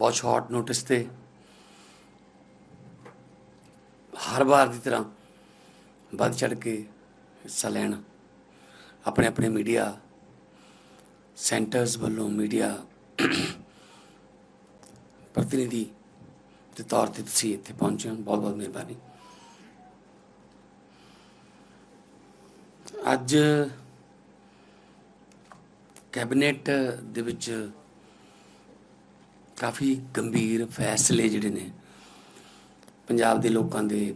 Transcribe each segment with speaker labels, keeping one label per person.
Speaker 1: ਬਹੁਤ short notice ਤੇ ਹਰ ਵਾਰ ਦੀ ਤਰ੍ਹਾਂ ਵੱਧ ਚੜ ਕੇ ਹਿੱਸਾ ਲੈਣ, ਆਪਣੇ ਆਪਣੇ ਮੀਡੀਆ ਸੈਂਟਰਸ ਵੱਲੋਂ ਮੀਡੀਆ ਪ੍ਰਤੀਨਿਧੀ ਦੇ ਤੌਰ ਤੇ ਤੁਸੀਂ ਇੱਥੇ ਪਹੁੰਚੇ ਹੋ। ਬਹੁਤ ਬਹੁਤ ਮਿਹਰਬਾਨੀ। ਅੱਜ ਕੈਬਨਿਟ ਦੇ ਵਿੱਚ ਕਾਫੀ ਗੰਭੀਰ ਫੈਸਲੇ ਜਿਹੜੇ ਨੇ ਪੰਜਾਬ ਦੇ ਲੋਕਾਂ ਦੇ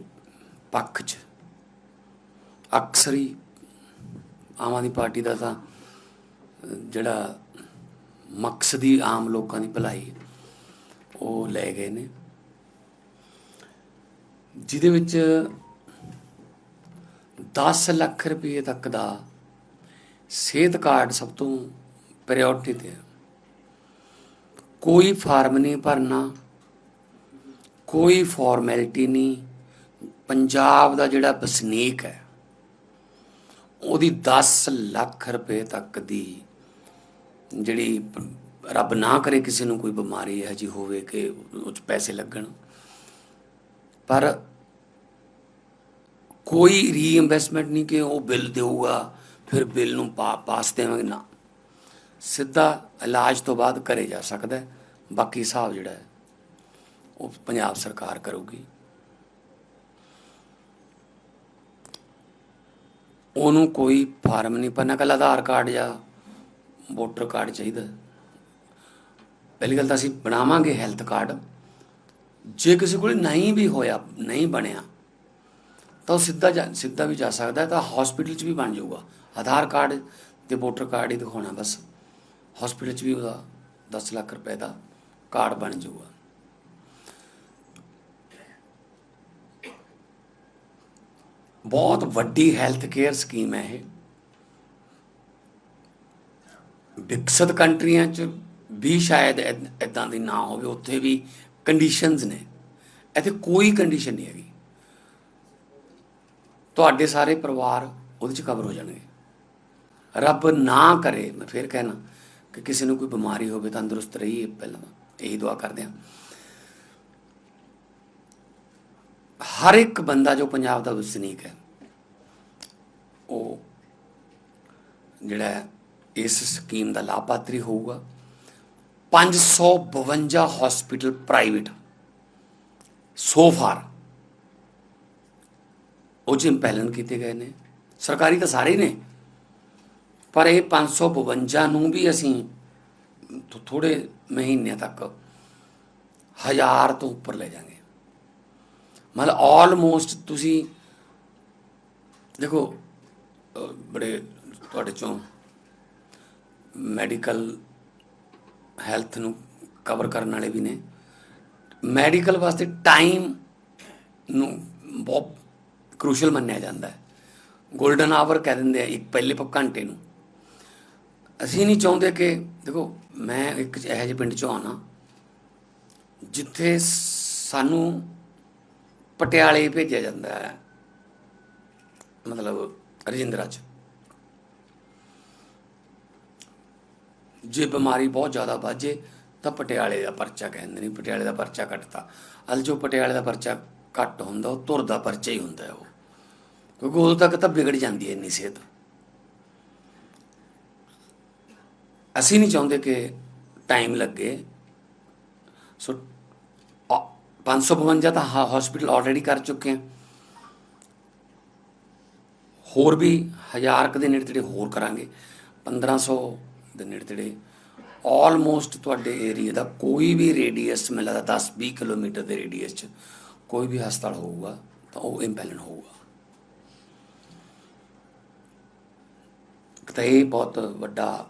Speaker 1: ਪੱਖ 'ਚ। ਅਕਸਰ ਹੀ ਆਮ ਆਦਮੀ ਪਾਰਟੀ ਦਾ ਤਾਂ ਜਿਹੜਾ ਮਕਸਦ ਹੀ ਆਮ ਲੋਕਾਂ ਦੀ ਭਲਾਈ ਉਹ ਲੈ ਗਏ ਨੇ। ਜਿਹਦੇ ਵਿੱਚ 10 ਲੱਖ ਰੁਪਏ ਤੱਕ ਦਾ ਸਿਹਤ ਕਾਰਡ ਸਭ ਤੋਂ ਪ੍ਰਾਇੋਰਟੀ ਤੇ ਹੈ। ਕੋਈ ਫਾਰਮ ਨਹੀਂ ਭਰਨਾ, ਕੋਈ ਫਾਰਮੈਲਿਟੀ ਨਹੀਂ, ਪੰਜਾਬ ਦਾ ਜਿਹੜਾ ਵਸਨੀਕ ਹੈ, ਉਹਦੀ 10 ਲੱਖ ਰੁਪਏ ਤੱਕ ਦੀ ਜਿਹੜੀ ਰੱਬ ਨਾ ਕਰੇ ਕਿਸੇ ਨੂੰ ਕੋਈ ਬਿਮਾਰੀ ਹੈ ਜੀ ਹੋਵੇ ਕਿ ਉਹ 'ਚ ਪੈਸੇ ਲੱਗਣ। ਪਰ ਕੋਈ ਰੀਇਨਵੈਸਟਮੈਂਟ ਨਹੀਂ ਕਿ ਉਹ ਬਿੱਲ ਦੇਊਗਾ, ਫਿਰ ਬਿੱਲ ਨੂੰ ਪਾ- ਪਾਸ ਦੇਵਾਂਗੇ। ਨਾ ਸਿੱਧਾ ਇਲਾਜ ਤੋਂ ਬਾਅਦ ਕਰੇ ਜਾ ਸਕਦਾ ਹੈ। ਬਾਕੀ ਹਿਸਾਬ ਜਿਹੜਾ ਹੈ, ਉਹ ਪੰਜਾਬ ਸਰਕਾਰ ਕਰੂਗੀ। ਉਹਨੂੰ ਕੋਈ ਫਾਰਮ ਨਹੀਂ ਭਰਨਾ ਕੱਲ ਆਧਾਰ ਕਾਰਡ ਜਾਂ ਵੋਟਰ ਕਾਰਡ ਚਾਹੀਦਾ ਪਹਿਲੀ ਗੱਲ ਤਾਂ ਅਸੀਂ ਬਣਾਵਾਂਗੇ ਹੈਲਥ ਕਾਰਡ। ਜੇ ਕਿਸੇ ਕੋਲ ਨਹੀਂ ਵੀ ਹੋਇਆ, ਨਹੀਂ ਬਣਿਆ, ਤਾਂ ਉਹ ਸਿੱਧਾ ਜਾ- ਸਿੱਧਾ ਵੀ ਜਾ ਸਕਦਾ ਤਾਂ ਹਸਪੀਟਲ 'ਚ ਵੀ ਬਣ ਜਾਊਗਾ। ਆਧਾਰ ਕਾਰਡ ਤੇ ਵੋਟਰ ਕਾਰਡ ਹੀ ਦਿਖਾਉਣਾ ਬਸ। ਹਸਪੀਟਲ 'ਚ ਵੀ ਉਹਦਾ 10 ਲੱਖ ਰੁਪਏ ਦਾ ਕਾਰਡ ਬਣ ਜਾਊਗਾ। ਬਹੁਤ ਵੱਡੀ ਹੈਲਥ ਕੇਅਰ ਸਕੀਮ ਹੈ ਇਹ। ਵਿਕਸਿਤ ਕੰਟਰੀਆਂ 'ਚ ਵੀ ਸ਼ਾਇਦ ਇਦਾਂ ਦੀ ਨਾ ਹੋਵੇ, ਉੱਥੇ ਵੀ ਕੰਡੀਸ਼ਨਸ ਨੇ। ਇੱਥੇ ਕੋਈ ਕੰਡੀਸ਼ਨ ਨਹੀਂ ਹੈਗੀ। ਤੁਹਾਡੇ ਸਾਰੇ ਪਰਿਵਾਰ ਉਹਦੇ 'ਚ ਕਵਰ ਹੋ ਜਾਣਗੇ। ਰੱਬ ਨਾ ਕਰੇ, ਮੈਂ ਫੇਰ ਕਹਿਣਾ ਕਿ ਕਿਸੇ ਨੂੰ ਕੋਈ ਬਿਮਾਰੀ ਹੋਵੇ, ਤੰਦਰੁਸਤ ਰਹੀਏ, ਪਹਿਲਾਂ ਇਹੀ ਦੁਆ ਕਰਦੇ ਹਾਂ। ਹਰ ਇੱਕ ਬੰਦਾ ਜੋ ਪੰਜਾਬ ਦਾ ਵਸਨੀਕ ਹੈ, ਉਹ ਜਿਹੜਾ ਇਸ ਸਕੀਮ ਦਾ ਲਾਭਪਾਤਰੀ ਹੋਊਗਾ। 552 ਹਸਪੀਟਲ ਪ੍ਰਾਈਵੇਟ ਸੋ ਫਾਰ ਉਹ ਚ ਇੰਪੈਲਨ ਕੀਤੇ ਗਏ ਨੇ। ਸਰਕਾਰੀ ਤਾਂ ਸਾਰੇ ਹੀ ਨੇ। ਪਰ ਇਹ 552 ਨੂੰ ਵੀ ਅਸੀਂ ਥੋੜੇ ਮਹੀਨਿਆਂ ਤੱਕ ਹਜ਼ਾਰ ਤੋਂ ਉੱਪਰ ਲੈ ਜਾਾਂਗੇ। ਮਤਲਬ ਆਲਮੋਸਟ ਤੁਸੀਂ ਦੇਖੋ ਬੜੇ ਤੁਹਾਡੇ ਚੋਂ ਮੈਡੀਕਲ ਹੈਲਥ ਨੂੰ ਕਵਰ ਕਰਨ ਵਾਲੇ ਵੀ ਨੇ। ਮੈਡੀਕਲ ਵਾਸਤੇ ਟਾਈਮ ਨੂੰ ਬਹੁਤ ਕ੍ਰੂਸ਼ਲ ਮੰਨਿਆ ਜਾਂਦਾ ਹੈ। 골ਡਨ ਆਵਰ ਕਹਿ ਦਿੰਦੇ ਆ, ਇੱਕ ਪਹਿਲੇ ਘੰਟੇ ਨੂੰ। ਅਸੀਂ ਨਹੀਂ ਚਾਹੁੰਦੇ ਕਿ, ਦੇਖੋ, ਮੈਂ ਇੱਕ ਇਹੋ ਜਿਹੇ ਪਿੰਡ ਚੋਂ ਆਉਣਾ, ਜਿੱਥੇ ਸਾਨੂੰ ਪਟਿਆਲੇ ਭੇਜਿਆ ਜਾਂਦਾ ਹੈ, ਮਤਲਬ ਰਜਿੰਦਰਾ ਚ। ਜੇ ਬਿਮਾਰੀ ਬਹੁਤ ਜ਼ਿਆਦਾ ਵਾਜੇ ਤਾਂ ਪਟਿਆਲੇ ਦਾ ਪਰਚਾ ਕਹਿੰਦੇ ਨੇ, ਪਟਿਆਲੇ ਦਾ ਪਰਚਾ ਕੱਟਤਾ। ਅਲ ਜੋ ਪਟਿਆਲੇ ਦਾ ਪਰਚਾ ਘੱਟ ਹੁੰਦਾ, ਉਹ ਤੁਰਦਾ ਪਰਚਾ ਹੀ ਹੁੰਦਾ ਉਹ। ਕਿਉਂਕਿ ਉਦੋਂ ਤੱਕ ਤਾਂ ਵਿਗੜ ਜਾਂਦੀ ਹੈ ਇੰਨੀ ਸਿਹਤ। ਅਸੀਂ ਨਹੀਂ ਚਾਹੁੰਦੇ ਕਿ ਟਾਈਮ ਲੱਗੇ। ਸੋ ਅ- 552 ਤਾਂ ਹਸਪੀਟਲ ਆਲਰੇਡੀ ਕਰ ਚੁੱਕੇ ਹਾਂ ਹੋਰ ਵੀ ਹਜ਼ਾਰ ਕੁ ਦੇ ਨੇੜੇ ਤੇੜੇ ਹੋਰ ਕਰਾਂਗੇ। 1500 ਦੇ ਨੇੜੇ ਤੇੜੇ ਆਲਮੋਸਟ ਤੁਹਾਡੇ ਏਰੀਆ ਦਾ ਕੋਈ ਵੀ ਰੇਡੀਅਸ ਮੈਨੂੰ ਲੱਗਦਾ 10 20 ਕਿਲੋਮੀਟਰ ਦੇ ਰੇਡੀਅਸ 'ਚ ਕੋਈ ਵੀ ਹਸਪਤਾਲ ਹੋਊਗਾ, ਤਾਂ ਉਹ ਇੰਪੈਲਨ ਹੋਊਗਾ। ਤਾਂ ਇਹ ਬਹੁਤ ਵੱਡਾ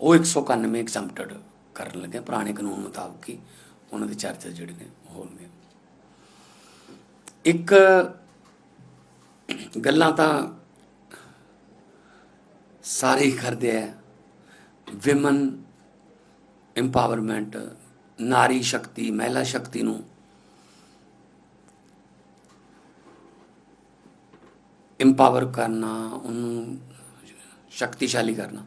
Speaker 1: ਉਹ 191 ਐਗਜ਼ੈਂਪਟਡ ਕਰਨ ਲੱਗੇ ਪੁਰਾਣੇ ਕਾਨੂੰਨ ਮੁਤਾਬਕ ਹੀ ਉਹਨਾਂ ਦੇ ਚਾਰਜਸ ਜਿਹੜੇ ਨੇ ਉਹ ਹੋਣਗੇ ਇੱਕ ਗੱਲਾਂ ਤਾਂ ਸਾਰੇ ਹੀ ਕਰਦੇ ਆ ਵਿਮਨ ਇੰਪਾਵਰਮੈਂਟ ਨਾਰੀ ਸ਼ਕਤੀ, ਮਹਿਲਾ ਸ਼ਕਤੀ ਨੂੰ ਇੰਪਾਵਰ ਕਰਨਾ, ਉਹਨੂੰ ਸ਼ਕਤੀਸ਼ਾਲੀ ਕਰਨਾ।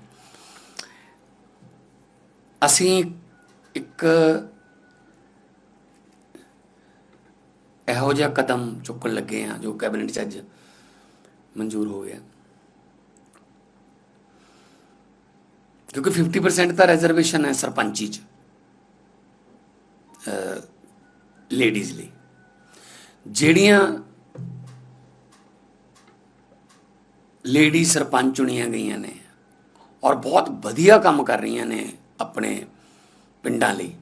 Speaker 1: ਅਸੀਂ ਇੱਕ ਇਹੋ ਜਿਹਾ ਕਦਮ ਚੁੱਕਣ ਲੱਗੇ ਆ ਜੋ ਕੈਬਨਿਟ 'ਚ ਅੱਜ ਮਨਜ਼ੂਰ ਹੋ ਗਿਆ। ਕਿਉਂਕਿ 50% ਤਾਂ ਰਿਜ਼ਰਵੇਸ਼ਨ ਹੈ ਸਰਪੰਚੀ 'ਚ ਲੇਡੀਜ਼ ਲਈ। ਜਿਹੜੀਆਂ ਲੇਡੀ ਸਰਪੰਚ ਚੁਣੀਆਂ ਗਈਆਂ ਨੇ ਔਰ ਬਹੁਤ ਵਧੀਆ ਕੰਮ ਕਰ ਰਹੀਆਂ ਨੇ ਆਪਣੇ ਪਿੰਡਾਂ ਲਈ।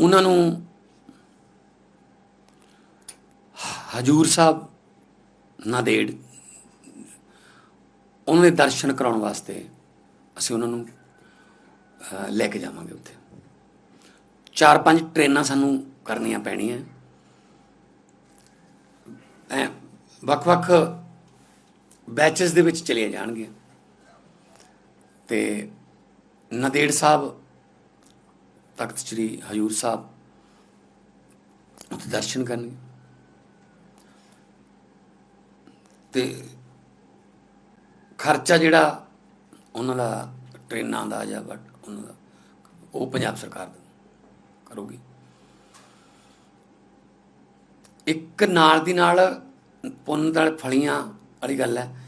Speaker 1: ਉਹਨਾਂ ਨੂੰ ਹਜੂਰ ਸਾਹਿਬ ਨਾਦੇੜ ਉਹਨਾਂ ਦੇ ਦਰਸ਼ਨ ਕਰਾਉਣ ਵਾਸਤੇ ਅਸੀਂ ਉਹਨਾਂ ਨੂੰ ਲੈ ਕੇ ਜਾਵਾਂਗੇ ਉੱਥੇ। ਚਾਰ ਪੰਜ ਟ੍ਰੇਨਾਂ ਸਾਨੂੰ ਕਰਨੀਆਂ ਪੈਣੀਆਂ। ਐ, ਵੱਖ-ਵੱਖ ਬੈਚਸ ਦੇ ਵਿੱਚ ਚਲੀਆਂ ਜਾਣਗੀਆਂ। ਤੇ ਨਦੇੜ ਸਾਹਿਬ, ਤਖਤ ਸ੍ਰੀ ਹਜੂਰ ਸਾਹਿਬ ਉੱਥੇ ਦਰਸ਼ਨ ਕਰਨਗੇ। ਤੇ ਖਰਚਾ ਜਿਹੜਾ ਉਹਨਾਂ ਦਾ ਟ੍ਰੇਨਾਂ ਦਾ ਜਾਂ ਬਟ ਉਹਨਾਂ ਦਾ, ਉਹ ਪੰਜਾਬ ਸਰਕਾਰ ਕਰੂਗੀ। ਇੱਕ ਨਾਲ ਦੀ ਨਾਲ ਪੁੰਨ ਨਾਲ ਫਲੀਆਂ ਵਾਲੀ ਗੱਲ ਹੈ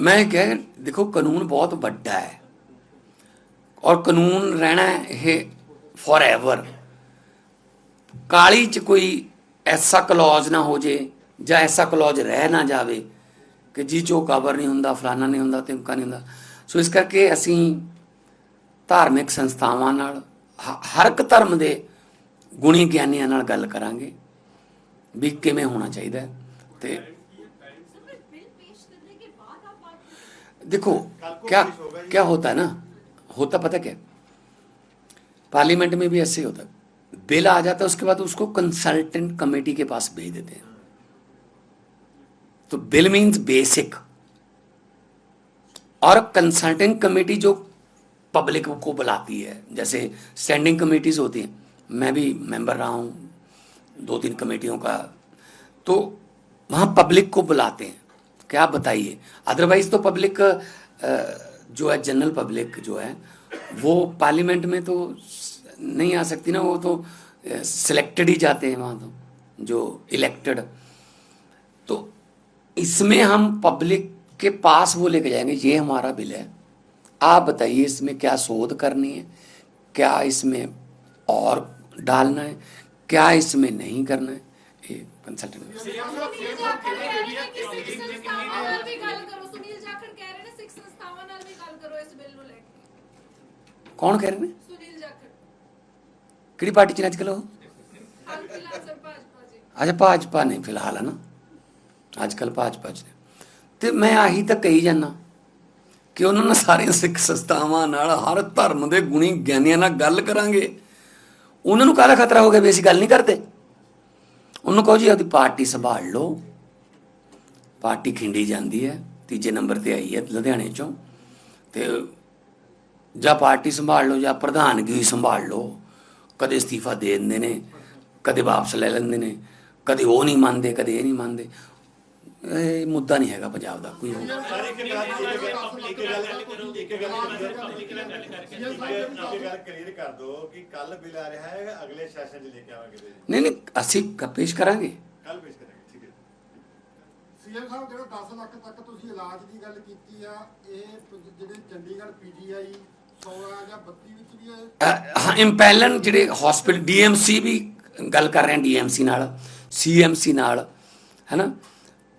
Speaker 1: ਮੈਂ ਕਹਿ, ਦੇਖੋ, ਕਾਨੂੰਨ ਬਹੁਤ ਵੱਡਾ ਹੈ। ਔਰ ਕਾਨੂੰਨ ਰਹਿਣਾ ਇਹ ਫੋਰਐਵਰ ਕਾਲੀ ਚ ਕੋਈ ਐਸਾ ਕਲੌਜ ਨਾ ਹੋ ਜੇ ਜਾਂ ਐਸਾ ਕਲੌਜ ਰਹਿ ਨਾ ਜਾਵੇ ਕਿ ਜੀ ਜੋ ਕਵਰ ਨਹੀਂ ਹੁੰਦਾ ਫਲਾਣਾ ਨਹੀਂ ਹੁੰਦਾ, ਤਿਮਕਾ ਨਹੀਂ ਹੁੰਦਾ। ਸੋ ਇਸ ਕਰਕੇ ਅਸੀਂ ਧਾਰਮਿਕ ਸੰਸਥਾਵਾਂ ਨਾਲ ਹਰ ਇੱਕ ਧਰਮ ਦੇ ਗੁਣੀ ਗਿਆਨੀਆਂ ਨਾਲ ਗੱਲ ਕਰਾਂਗੇ ਵੀ ਕਿਵੇਂ ਹੋਣਾ ਚਾਹੀਦਾ ਤੇ
Speaker 2: सर बिल पेश करने के बाद आप बात करें
Speaker 1: देखो क्या क्या होता है ना? होता पता क्या? पार्लियामेंट में भी ऐसे ही होता है। बिल आ जाता है उसके बाद उसको कंसल्टेंट कमेटी के पास भेज देते हैं। तो बिल मीन्स बेसिक और कंसल्टेंट कमेटी जो पब्लिक को बुलाती है जैसे स्टैंडिंग कमेटीज होती हैं। मैं भी मेंबर रहा हूँ दो तीन कमेटियों का। तो वहाँ पब्लिक को बुलाते हैं। क्या बताइए? अदरवाइज़ तो पब्लिक जो है जनरल पब्लिक जो है, वो पार्लियामेंट में तो नहीं आ सकती ना, वो तो सिलेक्टेड ही जाते हैं वहाँ तो जो इलेक्टेड तो इसमें हम पब्लिक के पास वो लेके जाएँगे, ये हमारा बिल है। आप बताइए इसमें क्या शोध करनी है, क्या इसमें और डालना है, क्या इसमें नहीं करना है।
Speaker 2: ਕੰਸਲਟੈਂਟ ਕੌਣ ਕਹਿ ਰਹੇ ਨੇ ਸੁਨੀਲ ਜਾਖੜ
Speaker 1: ਕਿਹੜੀ ਪਾਰਟੀ ਚ ਨੇ ਅੱਜ ਕੱਲ ਉਹ
Speaker 2: ਅੱਜ ਭਾਜਪਾ
Speaker 1: ਨੇ ਫਿਲਹਾਲ ਹੈ ਨਾ ਅੱਜ ਕੱਲ ਭਾਜਪਾ ਚ ਨੇ ਤੇ ਮੈਂ ਆਹੀ ਤਾਂ ਕਹੀ ਜਾਂਦਾ ਕਿ ਉਹਨਾਂ ਨਾਲ ਸਾਰੀਆਂ ਸਿੱਖ ਸੰਸਥਾਵਾਂ ਨਾਲ ਹਰ ਧਰਮ ਦੇ ਗੁਣੀ ਗਿਆਨੀਆਂ ਨਾਲ ਗੱਲ ਕਰਾਂਗੇ ਉਹਨਾਂ ਨੂੰ ਕਾਹਦਾ ਖਤਰਾ ਹੋ ਗਿਆ ਵੀ ਅਸੀਂ ਗੱਲ ਨਹੀਂ ਕਰਦੇ ਉਹਨੂੰ ਕਹੋ ਜੀ, ਆਪਦੀ ਪਾਰਟੀ ਸੰਭਾਲ ਲਓ। ਪਾਰਟੀ ਖਿੰਡੀ ਜਾਂਦੀ ਹੈ, ਤੀਜੇ ਨੰਬਰ ਤੇ ਆਈ ਹੈ ਲੁਧਿਆਣੇ ਚੋਂ। ਤੇ ਜਾਂ ਪਾਰਟੀ ਸੰਭਾਲ ਲਓ, ਜਾਂ ਪ੍ਰਧਾਨਗੀ ਸੰਭਾਲ ਲਓ। ਕਦੇ ਅਸਤੀਫਾ ਦੇ ਦਿੰਦੇ ਨੇ, ਕਦੇ ਵਾਪਸ ਲੈ ਲੈਂਦੇ ਨੇ, ਕਦੇ ਉਹ ਨਹੀਂ ਮੰਨਦੇ, ਕਦੇ ਇਹ ਨਹੀਂ ਮੰਨਦੇ। ਇਹ ਮੁੱਦਾ ਨਹੀਂ ਹੈਗਾ ਪੰਜਾਬ ਦਾ ਕੋਈ ਨਹੀਂ ਨਹੀਂ ਅਸੀਂ ਪੇਸ਼ ਕਰਾਂਗੇ
Speaker 3: ਕੱਲ ਪੇਸ਼ ਕਰਾਂਗੇ। ਠੀਕ ਹੈ
Speaker 4: ਸੀਐਮ ਸਾਹਿਬ ਜਿਹੜਾ 10 ਲੱਖ ਤੱਕ ਤੁਸੀਂ ਇਲਾਜ ਦੀ ਗੱਲ ਕੀਤੀ ਆ ਇਹ ਜਿਹੜੇ ਚੰਡੀਗੜ੍ਹ ਪੀਜੀਆਈ 16 ਜਾਂ 32 ਵਿੱਚ ਵੀ ਇਹ
Speaker 1: ਹਾਂ ਇੰਪੈਲਨ ਜਿਹੜੇ ਹਸਪੀਟਲ ਡੀਐਮਸੀ ਵੀ ਗੱਲ ਕਰ ਰਹੇ ਡੀਐਮਸੀ ਨਾਲ ਸੀਐਮਸੀ ਨਾਲ ਹੈਨਾ?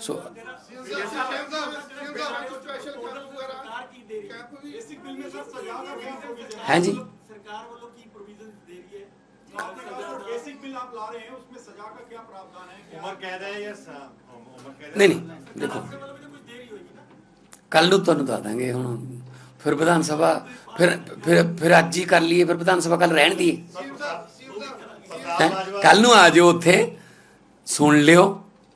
Speaker 1: ਸੋ
Speaker 5: ਹਾਂਜੀ। ਸਰਕਾਰ ਵੱਲੋਂ ਕੀ ਪ੍ਰੋਵੀਜ਼ਨ
Speaker 3: ਦੇ ਰਹੀ ਹੈ?
Speaker 1: ਨਹੀਂ ਨਹੀਂ ਦੇਖੋ। ਕੱਲ ਨੂੰ। ਤੁਹਾਨੂੰ ਦੱਸ ਦਾਂਗੇ ਹੁਣ ਫਿਰ ਵਿਧਾਨ ਸਭਾ ਫਿਰ ਫਿਰ ਫਿਰ ਅੱਜ ਹੀ ਕਰ ਲਈਏ ਫਿਰ ਵਿਧਾਨ ਸਭਾ ਕੱਲ ਰਹਿਣ
Speaker 3: ਦੀ
Speaker 1: ਕੱਲ ਨੂੰ ਆ ਜਿਓ ਉੱਥੇ ਸੁਣ ਲਿਓ।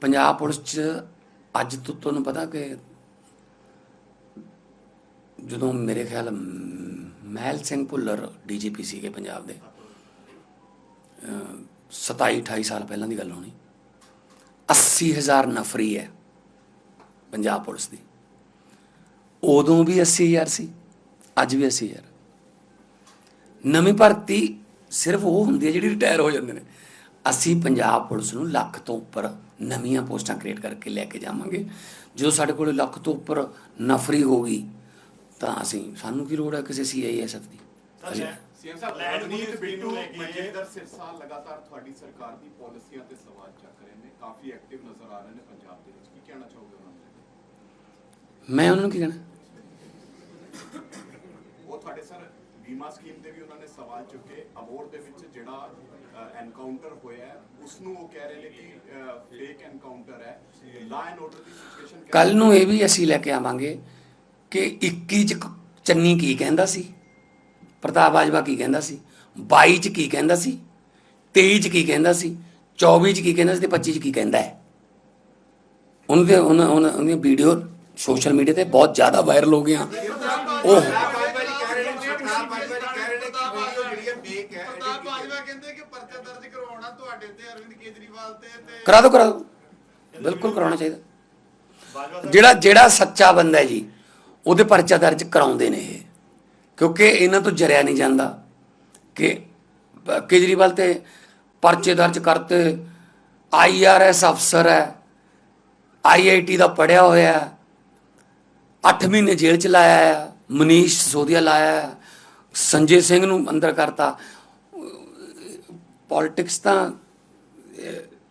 Speaker 1: ਪੰਜਾਬ ਪੁਲਿਸ
Speaker 6: 'ਚ
Speaker 1: ਅੱਜ ਤੋਂ ਤੁਹਾਨੂੰ ਪਤਾ ਕਿ ਜਦੋਂ ਮੇਰੇ ਖਿਆਲ ਮਹਿਲ ਸਿੰਘ ਭੁੱਲਰ ਡੀਜੀਪੀ ਸੀਗੇ ਪੰਜਾਬ ਦੇ 27 28 ਸਾਲ ਪਹਿਲਾਂ ਦੀ ਗੱਲ ਹੋਣੀ 80000 ਨਫਰੀ ਹੈ ਪੰਜਾਬ ਪੁਲਿਸ ਦੀ। ਉਦੋਂ ਵੀ 80000 ਸੀ ਅੱਜ ਵੀ 80000 ਨਵੀਂ ਭਰਤੀ ਸਿਰਫ ਉਹ ਹੁੰਦੀ ਹੈ ਜਿਹੜੀ ਰਿਟਾਇਰ ਹੋ ਜਾਂਦੇ ਨੇ। ਅਸੀਂ ਪੰਜਾਬ ਪੁਲਿਸ ਨੂੰ ਲੱਖ ਤੋਂ ਉੱਪਰ ਨਵੀਆਂ ਪੋਸਟਾਂ ਕ੍ਰੀਏਟ ਕਰਕੇ ਲੈ ਕੇ ਜਾਵਾਂਗੇ। ਜਦੋਂ ਸਾਡੇ ਕੋਲ ਲੱਖ ਤੋਂ ਉੱਪਰ ਨਫਰੀ ਹੋਗੀ ਤਾਂ ਅਸੀਂ ਸਾਨੂੰ ਕੀ ਲੋੜ ਹੈ ਕਿਸੇ ਸੀਆਈਐਸਐਫ ਦੀ? ਅਸੀਂ
Speaker 7: ਸੀਐਮ ਸਾਹਿਬ
Speaker 3: ਲੈਂਡ
Speaker 7: ਰਣਜੀਤ
Speaker 3: ਪੁਲਿਸ
Speaker 7: ਬਿੱਟੂ
Speaker 3: ਨੂੰ ਲੈ ਕੇ
Speaker 7: ਮਨਜਿੰਦਰ ਸਿਰਸਾ ਲਗਾਤਾਰ ਤੁਹਾਡੀ ਸਰਕਾਰ ਦੀ ਪਾਲਿਸੀਆਂ ਤੇ ਸਵਾਲ ਚੱਕ ਰਹੇ ਨੇ ਕਾਫੀ ਐਕਟਿਵ ਨਜ਼ਰ ਆ ਰਹੇ ਨੇ ਪੰਜਾਬ ਦੇ ਵਿੱਚ। ਕੀ ਕਹਿਣਾ ਚਾਹੋਗੇ ਉਹਨਾਂ ਨੂੰ?
Speaker 1: ਮੈਂ ਉਹਨਾਂ ਨੂੰ ਕੀ ਕਹਿਣਾ?
Speaker 7: ਉਹ ਤੁਹਾਡੇ ਸਰ ਬੀਮਾ ਸਕੀਮ ਤੇ ਵੀ ਉਹਨਾਂ ਨੇ ਸਵਾਲ ਚੁੱਕੇ ਅਬੋਰ ਦੇ ਵਿੱਚ ਜਿਹੜਾ ਐਨਕਾਊਂਟਰ ਹੋਇਆ ਉਸ ਨੂੰ ਉਹ ਕਹਿ ਰਹੇ ਨੇ ਕਿ ਫੇਕ ਐਨਕਾਊਂਟਰ ਹੈ। Law and order the situation
Speaker 1: ਕੱਲ ਨੂੰ ਇਹ ਵੀ ਅਸੀਂ ਲੈ ਕੇ ਆਵਾਂਗੇ ਕਿ 21 ਚ ਚੰਨੀ ਕੀ ਕਹਿੰਦਾ ਸੀ? ਪ੍ਰਤਾਪ ਬਾਜਵਾ ਕੀ ਕਹਿੰਦਾ ਸੀ? 22 ਚ ਕੀ ਕਹਿੰਦਾ ਸੀ? 23 ਚ ਕੀ ਕਹਿੰਦਾ ਸੀ? 24 ਚ ਕੀ ਕਹਿੰਦਾ ਸੀ ਤੇ 25 ਚ ਕੀ ਕਹਿੰਦਾ ਹੈ? ਉਹਨਾਂ ਦੇ ਉਹਨਾਂ ਉਹਨਾਂ ਉਹਦੀਆਂ ਵੀਡੀਓ ਸੋਸ਼ਲ ਮੀਡੀਆ ਤੇ ਬਹੁਤ ਜ਼ਿਆਦਾ ਵਾਇਰਲ ਹੋ ਗਈਆਂ। ਉਹ
Speaker 4: ਪ੍ਰਤਾਪ ਬਾਜਵਾ ਕਹਿੰਦੇ ਕਿ ਪਰਚਾ ਦਰਜ ਕਰਵਾਉਣਾ ਤੁਹਾਡੇ ਤੇ ਅਰਵਿੰਦ ਕੇਜਰੀਵਾਲ ਤੇ ਤੇ
Speaker 1: ਕਰਾ ਦਿਓ ਕਰਾ ਦਿਓ। ਬਿਲਕੁਲ ਕਰਾਉਣਾ ਚਾਹੀਦਾ। ਜਿਹੜਾ ਜਿਹੜਾ ਸੱਚਾ ਬੰਦਾ ਹੈ ਜੀ ਉਹਦੇ ਪਰਚਾ ਦਰਜ ਕਰਾਉਂਦੇ ਨੇ ਇਹ। ਕਿਉਂਕਿ ਇਹਨਾਂ ਤੋਂ ਜਰਿਆ ਨਹੀਂ ਜਾਂਦਾ ਕਿ ਕੇਜਰੀਵਾਲ ਤੇ ਪਰਚੇ ਦਰਜ ਕਰਤੇ ਆਈਆਰਐਸ ਅਫਸਰ ਹੈ ਆਈਆਈਟੀ ਦਾ ਪੜਿਆ ਹੋਇਆ ਹੈ 8 ਮਹੀਨੇ ਜੇਲ੍ਹ ਚ ਲਾਇਆ ਹੈ ਮਨੀਸ਼ ਸੋਧਿਆ ਲਾਇਆ ਹੈ ਸੰਜੇ ਸਿੰਘ ਨੂੰ ਅੰਦਰ ਕਰਤਾ। ਪੋਲਿਟਿਕਸ ਤਾਂ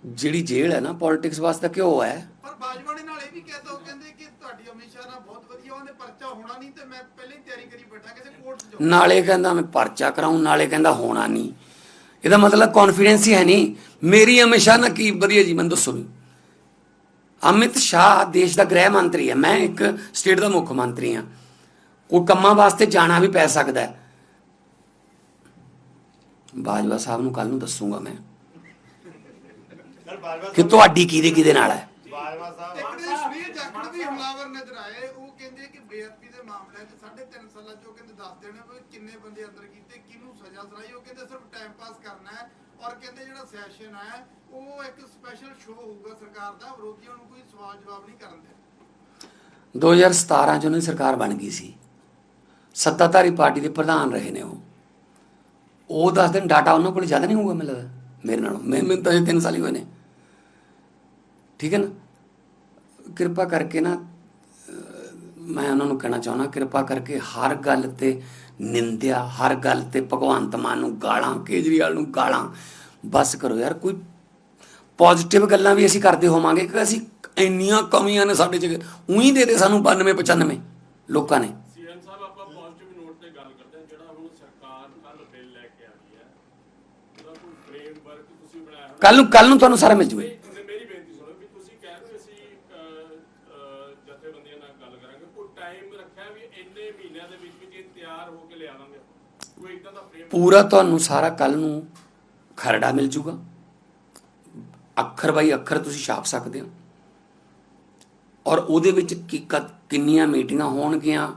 Speaker 1: ਜਿਹੜੀ ਜੇਲ੍ਹ ਹੈ ਨਾ ਪੋਲਿਟਿਕਸ ਵਾਸਤੇ ਕਿਉਂ ਹੈ।
Speaker 4: ਪਰ ਬਾਜਵਾ ਨੇ ਨਾਲ ਇਹ ਵੀ ਕਹਿਤਾ ਉਹ ਕਹਿੰਦੇ ਕਿ ਤੁਹਾਡੀ ਸ਼ਾਹ ਨਾਲ ਬਹੁਤ ਵਧੀਆ ਉਹਨੇ ਪਰਚਾ ਹੋਣਾ ਨਹੀਂ ਤੇ ਮੈਂ ਪਹਿਲਾਂ ਹੀ ਤਿਆਰੀ ਕਰੀ ਬੈਠਾ ਕਿਸੇ ਕੋਰਟ 'ਚ ਜਾਊਂ।
Speaker 1: ਨਾਲੇ ਕਹਿੰਦਾ ਮੈਂ ਪਰਚਾ ਕਰਾਉਂ ਨਾਲੇ ਕਹਿੰਦਾ ਹੋਣਾ ਨਹੀਂ। ਇਹਦਾ ਮਤਲਬ ਕੌਨਫੀਡੈਂਸ ਹੀ ਹੈ ਨਹੀਂ। ਮੇਰੀ ਹਮੇਸ਼ਾ ਨਾ ਕੀ ਵਧੀਆ ਜੀ ਮੈਨੂੰ ਦੱਸੋ। ਵੀ ਅਮਿਤ ਸ਼ਾਹ ਦੇਸ਼ ਦਾ ਗ੍ਰਹਿ ਮੰਤਰੀ ਹੈ। ਮੈਂ ਇੱਕ ਸਟੇਟ ਦਾ ਮੁੱਖ ਮੰਤਰੀ ਹਾਂ। ਕੋਈ ਕੰਮਾਂ ਵਾਸਤੇ ਜਾਣਾ ਵੀ ਪੈ ਸਕਦਾ ਹੈ। ਬਾਜਵਾ ਸਾਹਿਬ ਨੂੰ ਕੱਲ ਨੂੰ ਦੱਸੂਗਾ ਮੈਂ।
Speaker 3: ਸਰ ਬਾਜਵਾ
Speaker 1: ਕਿ ਤੁਹਾਡੀ ਕਿਹਦੇ ਕਿਹਦੇ ਨਾਲ ਹੈ?
Speaker 3: ਬਾਜਵਾ ਸਾਹਿਬ
Speaker 4: ਇੱਕ ਜਾਖੜ ਵੀ ਹਮਲਾਵਰ ਨਜ਼ਰ ਆਏ। ਉਹ ਕਹਿੰਦੇ ਕਿ ਬੇਅਦਬੀ ਦੇ ਮਾਮਲੇ 'ਚ 3.5 ਸਾਲਾਂ 'ਚ ਉਹ ਕਹਿੰਦੇ ਦੱਸ ਦੇਣੇ ਵੀ ਕਿੰਨੇ ਬੰਦੇ ਅੰਦਰ ਕੀਤੇ ਕਿਹਨੂੰ ਸਜ਼ਾ ਸੁਣਾਈ। ਉਹ ਕਹਿੰਦੇ ਸਿਰਫ ਟਾਈਮ ਪਾਸ ਕਰਨਾ ਹੈ ਔਰ ਕਹਿੰਦੇ ਜਿਹੜਾ ਸੈਸ਼ਨ ਹੈ ਉਹ ਇੱਕ ਸਪੈਸ਼ਲ ਸ਼ੋਅ ਹੋਊਗਾ ਸਰਕਾਰ ਦਾ। ਵਿਰੋਧੀਆਂ ਨੂੰ ਕੋਈ ਸਵਾਲ ਜਵਾਬ ਨਹੀਂ ਕਰਨ ਦੇ।
Speaker 1: 2017 ਚ ਉਹਨਾਂ ਦੀ ਸਰਕਾਰ ਬਣ ਗਈ ਸੀ। ਸੱਤਾਧਾਰੀ ਪਾਰਟੀ ਦੇ ਪ੍ਰਧਾਨ ਰਹੇ ਨੇ ਉਹ। ਉਹ ਦੱਸ ਦਿਨ ਡਾਟਾ ਉਹਨਾਂ ਕੋਲ ਜ਼ਿਆਦਾ ਨਹੀਂ ਹੋਊਗਾ ਮੈਨੂੰ ਲੱਗਦਾ। ਮੇਰੇ ਨਾਲੋਂ। ਮੈਂ ਮੈਨੂੰ ਤਾਂ ਇਹ 3 ਸਾਲ ਹੀ ਹੋਏ ਨੇ। ਠੀਕ ਹੈ ਨਾ? ਕਿਰਪਾ ਕਰਕੇ ਨਾ ਮੈਂ ਉਹਨਾਂ ਨੂੰ ਕਹਿਣਾ ਚਾਹੁੰਦਾ, ਕਿਰਪਾ ਕਰਕੇ ਹਰ ਗੱਲ ਤੇ ਨਿੰਦਿਆ, ਹਰ ਗੱਲ ਤੇ ਭਗਵੰਤ ਮਾਨ ਨੂੰ ਗਾਲਾਂ, ਕੇਜਰੀਵਾਲ ਨੂੰ ਗਾਲਾਂ, ਬਸ ਕਰੋ ਯਾਰ, ਕੋਈ ਪੋਜ਼ਿਟਿਵ ਗੱਲਾਂ ਵੀ ਅਸੀਂ ਕਰਦੇ ਹੋਵਾਂਗੇ ਕਿ ਅਸੀਂ ਇੰਨੀਆਂ ਕਮੀਆਂ ਨੇ ਸਾਡੇ ਚ। ਉਹੀ ਦੇ ਦੇ ਸਾਨੂੰ 92 95 ਲੋਕਾਂ ਨੇ।
Speaker 8: ਤਿਆਰ ਹੋ ਕੇ ਲਿਆਵਾਂਗੇ ਕੋਈ ਇਦਾਂ ਦਾ ਫਰੇਮ
Speaker 1: ਪੂਰਾ ਤੁਹਾਨੂੰ ਸਾਰਾ ਕੱਲ ਨੂੰ ਖਰੜਾ ਮਿਲ ਜੂਗਾ। ਅੱਖਰ ਬਾਈ ਅੱਖਰ ਤੁਸੀਂ ਛਾਪ ਸਕਦੇ ਹੋ। ਔਰ ਉਹਦੇ ਵਿੱਚ ਕਿੰਨੀਆਂ ਮੀਟਿੰਗਾਂ ਹੋਣਗੀਆਂ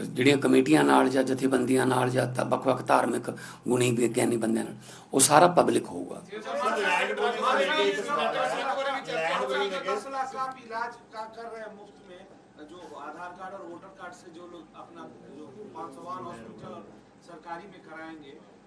Speaker 1: ਜਿਹੜੀਆਂ ਕਮੇਟੀਆਂ ਨਾਲ ਜਾਂ ਜਥੇਬੰਦੀਆਂ ਨਾਲ ਜਾਂ ਤਾਂ ਵੱਖ-ਵੱਖ ਧਾਰਮਿਕ ਗੁਣੀ ਵਿਗਿਆਨੀ ਬੰਦਿਆਂ ਨਾਲ ਉਹ ਸਾਰਾ ਪਬਲਿਕ ਹੋਊਗਾ
Speaker 3: ਲੈਂਡ ਬੋਲਿੰਗ ਨੂੰ ਲੈ ਕੇ ਇੱਕ ਸਵਾਲ ਹੈ ਲੈਂਡ ਬੋਲਿੰਗ ਲੈ ਕੇ
Speaker 9: दस लाख का आप इलाज का कर रहे हैं मुफ्त में जो आधार कार्ड और वोटर कार्ड से जो लोग अपना जो पाँच सौ हॉस्पिटल सरकारी में कराएंगे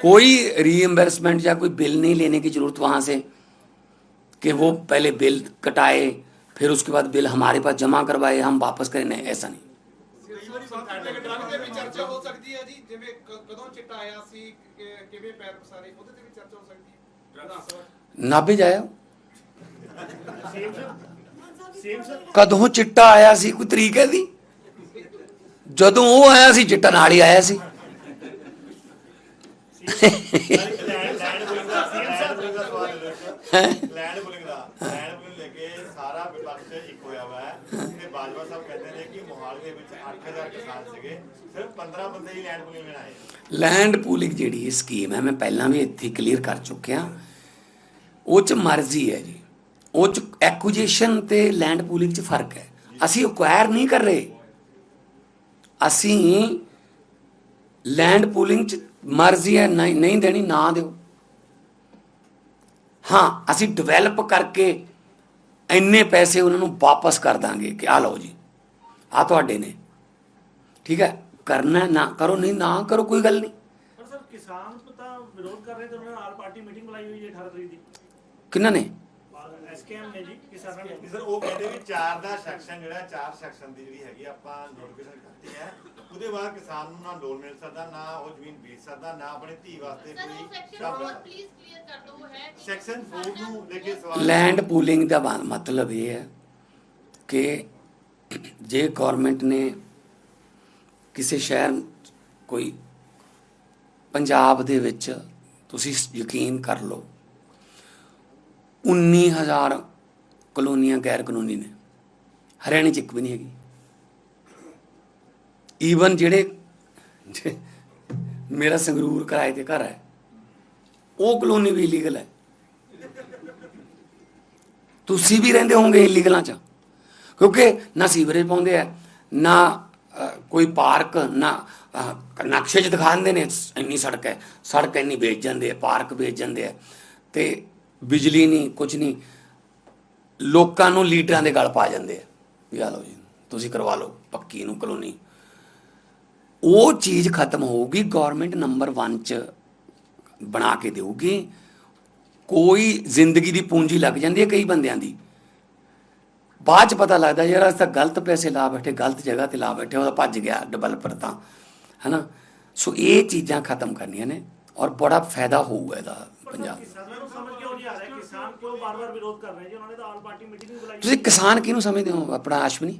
Speaker 1: कोई रीएम्बर्समेंट या कोई बिल नहीं लेने की जरूरत वहां से कि वो पहले बिल कटाए फिर उसके बाद बिल हमारे पास जमा करवाए हम वापस करें नहीं ऐसा नहीं
Speaker 4: ਡਰਗ ਤੇ ਵੀ ਚਰਚਾ ਹੋ ਸਕਦੀ ਹੈ ਜੀ ਜਿਵੇਂ ਕ- ਕਦੋਂ ਚਿੱਟਾ ਆਇਆ ਸੀ ਕਿ- ਕਿਵੇਂ ਪੈਰ ਪਸਾਰੇ ਉਹਦੇ ਤੇ ਵੀ ਚਰਚਾ ਹੋ ਸਕਦੀ ਹੈ ਵਿਧਾਨ ਸਭਾ
Speaker 1: ਨਾਭੇ ਜਾਇਆ
Speaker 6: ਸੇਮ ਸਰ ਸੇਮ ਸਰ
Speaker 1: ਕਦੋਂ ਚਿੱਟਾ ਆਇਆ ਸੀ ਕੋਈ ਤਰੀਕ ਹੈ ਦੀ ਜਦੋਂ ਉਹ ਆਇਆ ਸੀ ਚਿੱਟਾ ਨਾਲ ਹੀ ਆਇਆ ਸੀ
Speaker 3: ਲੈਂਡ ਲੈਂਡ ਦਾ ਲੈਂਡ ਬੋਲਿੰਗ ਦਾ ਸਵਾਲ ਹੈ ਲੈਂਡ ਬੋਲਿੰਗ ਦਾ ਲੈਂਡ ਬੋਲਿੰਗ ਲੈ ਕੇ ਸਾਰਾ ਵਿਪਕਸ਼ ਇੱਕ ਹੋਇਆ ਵਾ ਹੈ ਤੇ ਬਾਜਵਾ ਸਾਹਿਬ ਕਹਿੰਦੇ ਨੇ ਕਿ ਮੋਹਾਲੀ ਦੇ ਵਿੱਚ 8000 ਕਿਸਾਨ ਸੀਗੇ ਸਿਰਫ 15 ਬੰਦੇ ਹੀ ਲੈਂਡ ਬੋਲਿੰਗ ਲੈਣ ਆਏ
Speaker 1: ਲੈਂਡ ਪੂਲਿੰਗ ਜਿਹੜੀ ਸਕੀਮ ਹੈ ਮੈਂ ਪਹਿਲਾਂ ਵੀ ਇੱਥੇ ਕਲੀਅਰ ਕਰ ਚੁੱਕਿਆ। ਉਹ ਚ ਮਰਜ਼ੀ ਹੈ ਜੀ। ਉਹ ਚ ਐਕੁਜੀਸ਼ਨ ਤੇ ਲੈਂਡ ਪੂਲਿੰਗ ਚ ਫ਼ਰਕ ਹੈ। ਅਸੀਂ ਅਕਵਾਇਰ ਨਹੀਂ ਕਰ ਰਹੇ। ਅਸੀਂ ਲੈਂਡ ਪੂਲਿੰਗ ਚ ਮਰਜ਼ੀ ਹੈ ਨਹੀਂ ਨਹੀਂ ਦੇਣੀ ਨਾ ਦਿਓ। ਹਾਂ ਅਸੀਂ ਡਿਵੈਲਪ ਕਰਕੇ ਇੰਨੇ ਪੈਸੇ ਉਹਨਾਂ ਨੂੰ ਵਾਪਸ ਕਰ ਦਾਂਗੇ ਕਿ ਆ ਲਓ ਜੀ ਆ ਤੁਹਾਡੇ ਨੇ। ਠੀਕ ਹੈ ਕਰਨਾ ਨਾ ਕਰੋ ਨਹੀਂ ਨਾ ਕਰੋ ਕੋਈ ਗੱਲ ਨਹੀਂ।
Speaker 6: ਪਰ ਸਰ ਕਿਸਾਨ ਤਾਂ ਵਿਰੋਧ ਕਰ ਰਹੇ ਤੇ ਉਹਨਾਂ ਨੇ ਆਲ ਪਾਰਟੀ ਮੀਟਿੰਗ ਬੁਲਾਈ ਹੋਈ ਹੈ 18 ਤਰੀਕ ਦੀ।
Speaker 1: ਕਿੰਨਾ ਨੇ?
Speaker 6: ਐਸਕੇਐਮ ਨੇ ਜੀ ਕਿਸਾਨਾਂ ਨੇ।
Speaker 3: ਸਰ ਉਹ ਕਹਿੰਦੇ ਵੀ ਚਾਰ ਦਾ ਸੈਕਸ਼ਨ ਜਿਹੜਾ ਚਾਰ ਸੈਕਸ਼ਨ ਦੀ ਜਿਹੜੀ ਹੈਗੀ ਆਪਾਂ ਨੋਟੀਫਿਕੇਸ਼ਨ ਕਰਤੀ ਹੈ। ਉਹਦੇ ਬਾਅਦ ਕਿਸਾਨ ਨੂੰ ਨਾ ਲੋਨ ਮਿਲ ਸਕਦਾ ਨਾ ਉਹ ਜ਼ਮੀਨ ਵੇਚ ਸਕਦਾ ਨਾ ਆਪਣੇ ਧੀ ਵਾਸਤੇ ਕੋਈ
Speaker 2: ਹੋਰ ਪਲੀਜ਼ ਕਲੀਅਰ ਕਰ ਦਿਓ ਹੈ।
Speaker 3: ਸੈਕਸ਼ਨ 4 ਨੂੰ ਲੈ ਕੇ ਸਵਾਲ
Speaker 1: ਲੈਂਡ ਪੂਲਿੰਗ ਦਾ ਮਤਲਬ ਇਹ ਹੈ ਕਿ ਜੇ ਗਵਰਨਮੈਂਟ ਨੇ ਕਿਸੇ ਸ਼ਹਿਰ ਕੋਈ ਪੰਜਾਬ ਦੇ ਵਿੱਚ ਤੁਸੀਂ ਯਕੀਨ ਕਰ ਲਓ 19000 ਕਲੋਨੀਆਂ ਗੈਰ ਕਾਨੂੰਨੀ ਨੇ ਹਰਿਆਣੇ ਚ ਇੱਕ ਵੀ ਨਹੀਂ ਹੈਗੀ ਈਵਨ ਜਿਹੜੇ ਜੇ- ਮੇਰਾ ਸੰਗਰੂਰ ਕਿਰਾਏ ਤੇ ਘਰ ਹੈ, ਉਹ ਕਲੋਨੀ ਵੀ ਇਲੀਗਲ ਹੈ। ਤੁਸੀਂ ਵੀ ਰਹਿੰਦੇ ਹੋਵੋਗੇ ਇਲੀਗਲਾਂ ਚ, ਕਿਉਂਕਿ ਨਾ ਸੀਵਰੇਜ ਪਾਉਂਦੇ ਆ, ਨਾ ਕੋਈ ਪਾਰਕ, ਨਾ ਨਕਸ਼ੇ 'ਚ ਦਿਖਾਉਂਦੇ ਨੇ, ਇੰਨੀ ਸੜਕ ਹੈ, ਸੜਕ ਇੰਨੀ ਵੇਚ ਜਾਂਦੇ ਆ, ਪਾਰਕ ਵੇਚ ਜਾਂਦੇ ਆ, ਤੇ ਬਿਜਲੀ ਨਹੀਂ ਕੁਝ ਨਹੀਂ, ਲੋਕਾਂ ਨੂੰ ਲੀਡਰਾਂ ਦੇ ਗਲ ਪਾ ਜਾਂਦੇ ਆ। ਵੀ ਆ ਲਓ ਜੀ, ਤੁਸੀਂ ਕਰਵਾ ਲਓ, ਪੱਕੀ ਨੂੰ ਕਲੋਨੀ। ਉਹ ਚੀਜ਼ ਖਤਮ ਹੋਊਗੀ ਗਵਰਨਮੈਂਟ ਨੰਬਰ 1 ਚ ਬਣਾ ਕੇ ਦੇਊਗੀ। ਕੋਈ ਜ਼ਿੰਦਗੀ ਦੀ ਪੂੰਜੀ ਲੱਗ ਜਾਂਦੀ ਹੈ ਕਈ ਬੰਦਿਆਂ ਦੀ। ਬਾਅਦ ਚ ਪਤਾ ਲੱਗਦਾ ਯਾਰ ਅਸੀਂ ਗਲਤ ਪੈਸੇ ਲਾ ਬੈਠੇ ਗਲਤ ਜਗ੍ਹਾ ਤੇ ਲਾ ਬੈਠੇ ਉਹਦਾ ਭੱਜ ਗਿਆ ਡਿਵੈਲਪਰ ਤਾਂ ਹਨਾ? ਸੋ ਇਹ ਚੀਜ਼ਾਂ ਖਤਮ ਕਰਨੀਆਂ ਨੇ ਔਰ ਬੜਾ ਫਾਇਦਾ ਹੋਊਗਾ ਇਹਦਾ ਪੰਜਾਬ।
Speaker 6: ਕਿਸਾਨਾਂ ਨੂੰ ਸਮਝ ਕਿਉਂ ਨਹੀਂ ਆ ਰਿਹਾ? ਕਿਸਾਨ ਕਿਉਂ ਬਾਰ-ਬਾਰ ਵਿਰੋਧ ਕਰ ਰਹੇ ਜੀ? ਉਹਨਾਂ ਨੇ ਤਾਂ ਆਲ ਪਾਰਟੀ ਮੀਟਿੰਗ ਵੀ ਬੁਲਾਈ
Speaker 1: ਤੁਸੀਂ ਕਿਸਾਨ ਕਿਹਨੂੰ ਸਮਝਦੇ ਹੋ? ਆਪਣਾ ਅਸ਼ਵਨੀ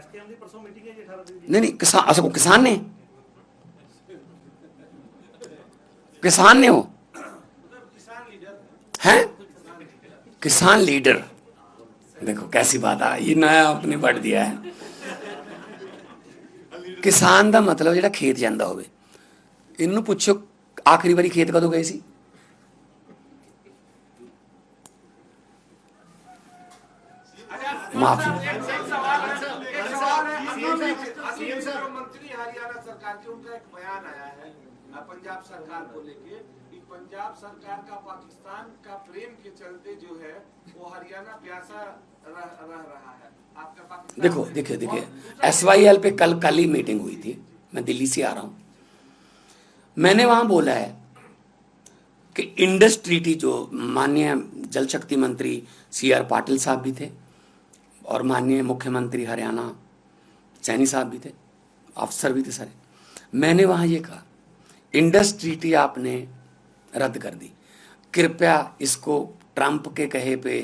Speaker 6: ਐਸਕੇਐਮ ਦੀ ਪਰਸੋਂ ਮੀਟਿੰਗ ਹੈ ਜੀ 18 ਤਰੀਕ ਦੀ
Speaker 1: ਨਹੀਂ ਨਹੀਂ ਕਿਸਾਨ ਅਸਲ ਕਿਸਾਨ ਨੇ किसान ने हो
Speaker 9: किसान लीडर
Speaker 1: हैं किसान लीडर देखो कैसी बात आ ये नया आपने पढ़ दिया है ਕਿਸਾਨ ਦਾ ਮਤਲਬ ਜਿਹੜਾ ਖੇਤ ਜਾਂਦਾ ਹੋਵੇ ਇਹਨੂੰ ਪੁੱਛੋ ਆਖਰੀ ਵਾਰੀ ਖੇਤ ਕਦੋਂ ਗਏ ਸੀ माफी
Speaker 9: पंजाब सरकार को लेके कि पंजाब सरकार का पाकिस्तान का प्रेम के चलते जो है वो हरियाणा प्यासा रह, रह रहा है। आपका पाकिस्तान
Speaker 1: देखो देखिए देखिए एस वाई एल पे कल कल ही मीटिंग हुई थी। मैं दिल्ली से आ रहा हूँ। मैंने वहाँ बोला है कि इंडस ट्रीटी जो माननीय जल शक्ति मंत्री सी आर पाटिल साहब भी थे और माननीय मुख्यमंत्री हरियाणा सैनी साहब भी थे अफसर भी थे सारे। मैंने वहाँ ये कहा इंडस ट्रीटी आपने रद्द कर दी। कृपया इसको ट्रंप के कहे पे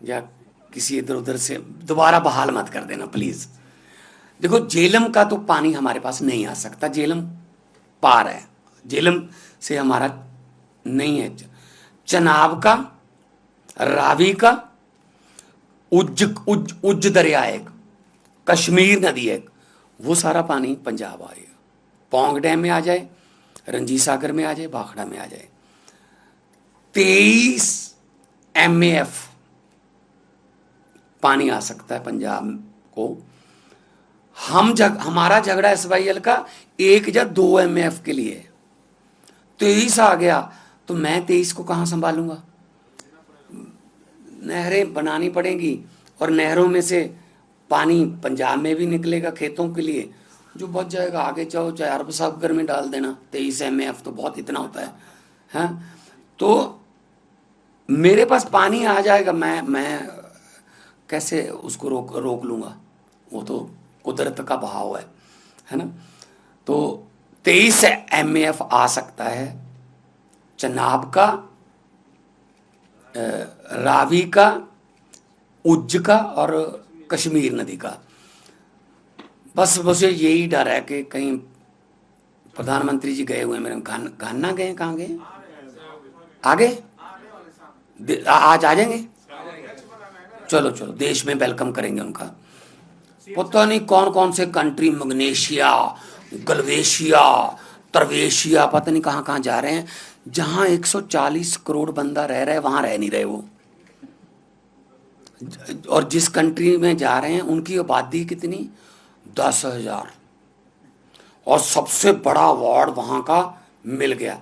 Speaker 1: या किसी इधर उधर से दोबारा बहाल मत कर देना प्लीज़ देखो, जेलम का तो पानी हमारे पास नहीं आ सकता, जेलम पार है। जेलम से हमारा नहीं है। चनाब का, रावी का, उज्ज उज्ज उज्ज दरिया एक, कश्मीर नदी एक, वो सारा पानी पंजाब आएगा पोंग डैम में आ जाए रंजीत सागर में आ जाए भाखड़ा में आ जाए। तेईस एम पानी आ सकता है पंजाब को। हम जग, हमारा झगड़ा एस वाई एल का एक या दो एम एफ़ के लिए। तेईस आ गया तो मैं तेईस को कहाँ संभालूँगा? नहरें बनानी पड़ेंगी और नहरों में से पानी पंजाब में भी निकलेगा खेतों के लिए। जो बच जाएगा, आगे जाओ, चाहे अरब सागर में डाल देना। तेईस एम एफ़ तो बहुत इतना होता है, हैं? तो मेरे पास पानी आ जाएगा, मैं मैं कैसे उसको रोक रोक लूँगा? वो तो कुदरत का बहाव है है ना? तो तेईस एम एफ़ आ सकता है, चनाब का रावी का, उज्ज का और कश्मीर नदी का। बस मुझे यही डर है कि कहीं प्रधानमंत्री जी गए हुए मेरे घान घाना गए, कहाँ गए? आ गए दे- आ- आज आ जाएँगे? चलो चलो, देश में वेलकम करेंगे उनका। पता नहीं कौन कौन से कंट्री मग्नेशिया, गलवेशिया, तरवेशिया, पता नहीं कहाँ कहाँ जा रहे हैं। जहाँ 140 करोड़ बंदा रह रहा है, वहाँ रह नहीं रहे वो। और जिस कंट्री में जा रहे हैं, उनकी आबादी कितनी? दस हज़ार। और सबसे बड़ा अवार्ड वहाँ का मिल गया।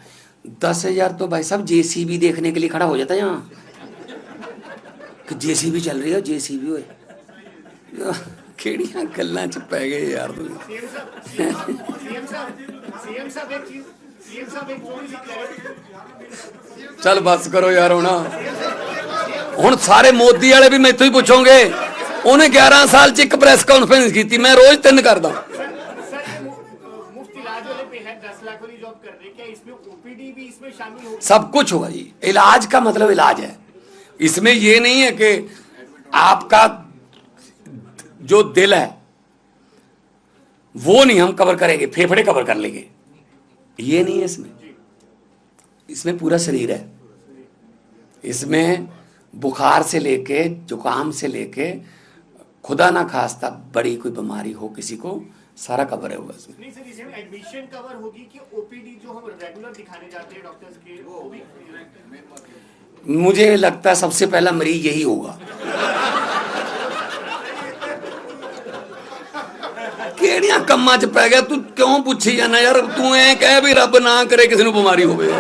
Speaker 1: दस हज़ार तो भाई साहब जेसीबी देखने के लिए खड़ा हो जाता है यहाँ। कि जेसीबी चल रही है जेसीबी हो केड़ियाँ गल पै गए यार तुम
Speaker 6: चल बस करो यार होना। हूँ सारे मोदी वाले भी मेरे तो
Speaker 1: ही पूछोगे। ਕਰੋ ਯਾਰ ਹੁਣ ਹੁਣ ਸਾਰੇ ਮੋਦੀ ਵਾਲੇ ਵੀ ਮੈਥੋਂ ਹੀ ਪੁੱਛੋਗੇ ਉਹਨੇ 11 ਸਾਲ ਚ ਇੱਕ ਪ੍ਰੈਸ ਕਾਨਫਰੰਸ ਕੀਤੀ ਮੈਂ ਰੋਜ਼ ਤਿੰਨ ਕਰਦਾ
Speaker 6: सर ये मु- मुफ्त इलाज वाले पे है दस लाख वाली जॉब कर रहे हैं क्या इसमें ओपीडी भी इसमें शामिल होगी
Speaker 1: सब कुछ होगा जी इलाज का मतलब इलाज है इसमें ये नहीं है कि आपका जो दिल है वो नहीं हम कवर करेंगे फेफड़े कवर कर लेंगे ये नहीं है इसमें इसमें पूरा शरीर है इसमें बुखार से लेके जुकाम से लेके खुदा ना खास्ता बड़ी कोई बीमारी हो किसी को सारा कवर है हुआ इसमें
Speaker 6: नहीं सर इसमें एडमिशन कवर होगी कि ओपीडी जो हम रेगुलर दिखाने जाते हैं डॉक्टर्स के वो भी
Speaker 1: मुझे लगता है सबसे पहला मरीज यही होगा ਕਿਹੜੀਆਂ ਕੰਮਾਂ 'ਚ ਪੈ ਗਿਆ ਤੂੰ ਕਿਉਂ ਪੁੱਛੀ ਜਾਂਦਾ ਯਾਰ ਤੂੰ ਐ ਕਹਿ ਵੀ ਰੱਬ ਨਾ ਕਰੇ ਕਿਸੇ ਨੂੰ ਬਿਮਾਰੀ ਹੋਵੇ